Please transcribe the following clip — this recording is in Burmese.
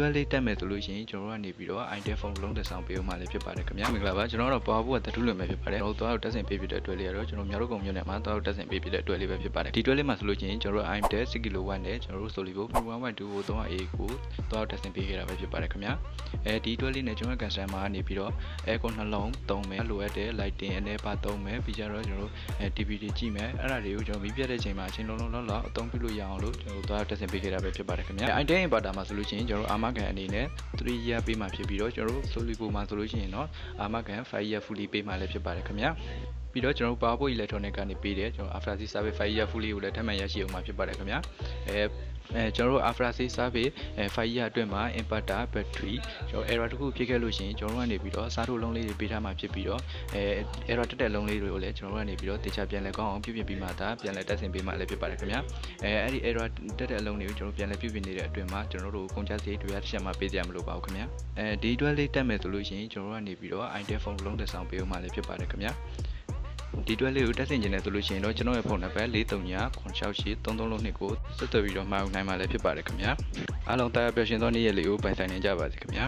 တွဲလေးတက်မယ်ဆိုလို့ရှိရင်ကျွန်တော်တို့ကနေပြီးတော့ item phone လုံးတစ်ဆောင်ပေးဦးမှာလည်းဖြစ်ပါတယ်ခင်ဗျာမင်္ဂလာပါကျွန်တော်တို့ပေါ်ဖို့ကတတူးလွန်ပဲဖြစ်ပါတယ်ကျွန်တော်တို့တက်ဆင်ပေးပြတဲ့အတွက်လေးကတော့ကျွန်တော်များတို့ကုံမျိုးနဲ့မှာတော့တက်ဆင်ပေးပြတဲ့အတွက်လေးပဲဖြစ်ပါတယ်ဒီတွဲလေးမှာဆိုလို့ရှိရင်ကျွန်တော်တို့ item 6 kW နဲ့ကျွန်တော်တို့ Solivo 1.2ကို 3A ကိုတော့တက်ဆင်ပေးခဲ့တာပဲဖြစ်ပါတယ်ခင်ဗျာအဲဒီတွဲလေးနဲ့ကျွန်တော်ကန်ဆယ်မှာနေပြီးတော့ aircon နှလုံးသုံးမယ်လိုအပ်တဲ့ lighting အနေပါသုံးမယ်ပြီးကြတော့ကျွန်တော်တို့အဲ DVD ကြည့်မယ်အဲ့ဒါတွေကိုကျွန်တော်မီးပြတ်တဲ့ချိန်မှာအချိန်လုံးလုံးလုံးလောက်အသုံးပြုလို့ရအောင်လို့ကျွန်တော်တို့တော့တက်ဆင်ပေးခဲ့တာပဲဖြစ်ပါတယ်ခင်ဗျာ item inverter မှာဆိုလို့ရှိရင်ကျွန်တော်တို့အာမခံအနေနဲ့3 year ပေးမှဖြစ်ပြီးတော့ကျွန်တော်တို့ Solivo မှာဆိုလို့ရှိရင်တော့အာမခံ5 year fully ပေးမှလည်းဖြစ်ပါတယ်ခင်ဗျာပြီးတော့ကျွန်တော်တို့ PowerPoint electronic ကနေပေးတယ်ကျွန်တော် after sales service 5 year fully ကိုလည်းထပ်မံရရှိအောင်မှာဖြစ်ပါတယ်ခင်ဗျာအဲ အဲကျွန်တော်တို့ after sales service အဲ5 year အတွင်းမှာ inverter battery ကျွန်တော် error တစ်ခုဖြစ်ခဲ့လို့ရှိရင်ကျွန်တော်တို့ကနေပြီးတော့စားထုတ်လုံးလေးတွေပေးထားမှာဖြစ်ပြီးတော့အဲ error တက်တဲ့လုံးလေးတွေကိုလည်းကျွန်တော်တို့ကနေပြီးတော့တေချာပြန်လဲကောင်းအောင်ပြုပြင်ပြီးမှသာပြန်လဲတက်ဆင်ပေးမှလည်းဖြစ်ပါတယ်ခင်ဗျာအဲအဲ့ဒီ error တက်တဲ့အလုံးတွေကိုကျွန်တော်ပြန်လဲပြုပြင်နေတဲ့အတွင်းမှာကျွန်တော်တို့ကုန်ချစရိတ်တွေရတစ်ချက်မှပေးကြမလို့ပါဘူးခင်ဗျာအဲဒီတွဲလေးတက်မယ်ဆိုလို့ရှိရင်ကျွန်တော်တို့ကနေပြီးတော့ item phone လုံးတစ်ဆောင်ပေးဦးမှလည်းဖြစ်ပါတယ်ခင်ဗျာ ဒီတွဲလေးကိုတက်ဆင်ကျင်တယ်ဆိုလို့ရှိရင်တော့ကျွန်တော်ရဲ့ဖုန်းနံပါတ်439 968 3332ကိုဆက်သွယ်ပြီးတော့မှာယူနိုင်မှာလည်းဖြစ်ပါတယ်ခင်ဗျာအားလုံးတာယာပျော်ရွှင်သောနေ့ရက်လေးကိုပိုင်ဆိုင်နိုင်ကြပါစေခင်ဗျာ